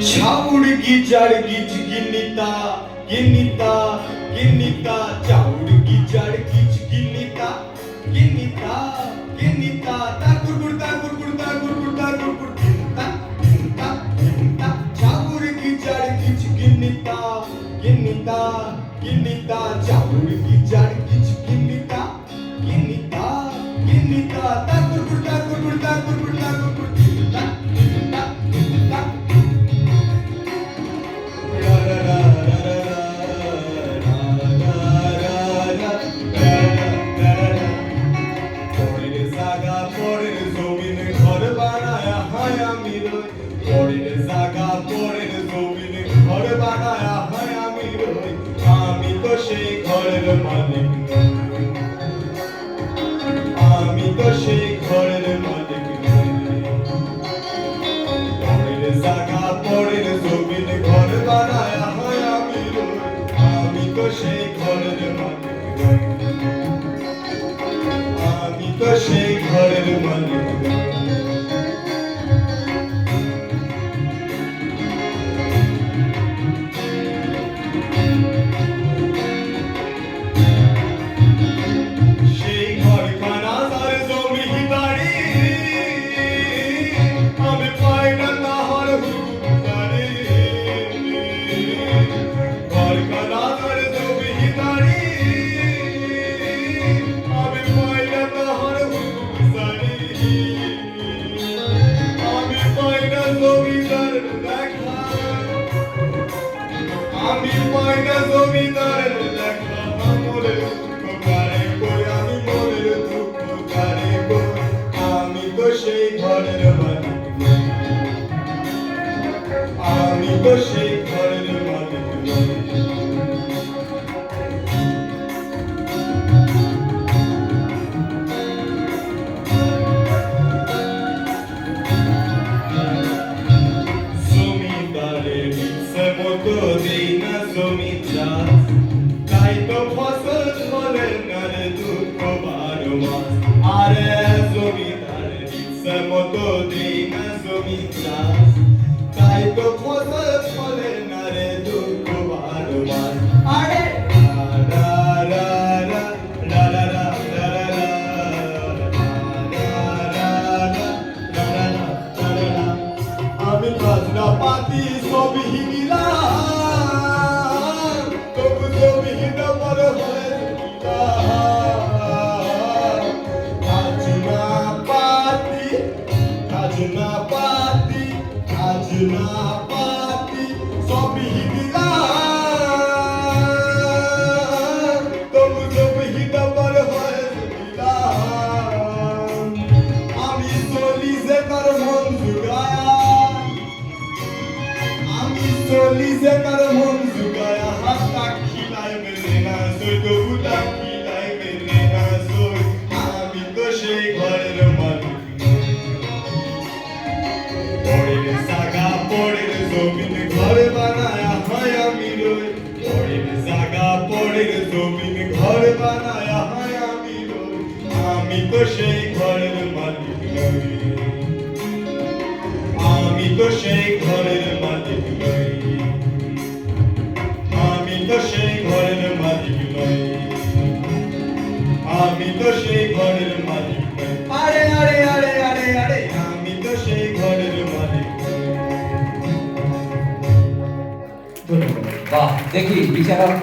ছাউড় geyser গিজ গিন্নিতা গিন্নিতা গিন্নিতা চাউড় geyser গিজ গিন্নিতা গিন্নিতা গিন্নিতা তার গুড়গুড় তার গুড়গুড় তার গুড়গুড় তার গুড়গুড় গিন্নিতা গিন্নিতা গিন্নিতা চাউড় গিজার গিজ গিন্নিতা গিন্নিতা গিন্নিতা চাউড় গিজার গিজ গিন্নিতা গিন্নিতা গিন্নিতা She সেই ঘরের আমি তো সেই তোমার আরে জমিদার দিচ্ছে মতো দিই না জমিদার। তাই তো ফসল ফলে না রে দুঃখ বারবার। আরে! আমি বাজনা পাতি সব হিমিলা Feliz é para o mundo. জাগা পরের জমিন ঘর বানায়া আমি আমি তো সেই ঘরের মালিক নই। আমি তো সেই ঘরের মালিক নই। আমি তো সেই ঘরের মালিক নই। আমি তো সেই ঘরের মালিক নই। আরে আরে আরে দেখি বিচারক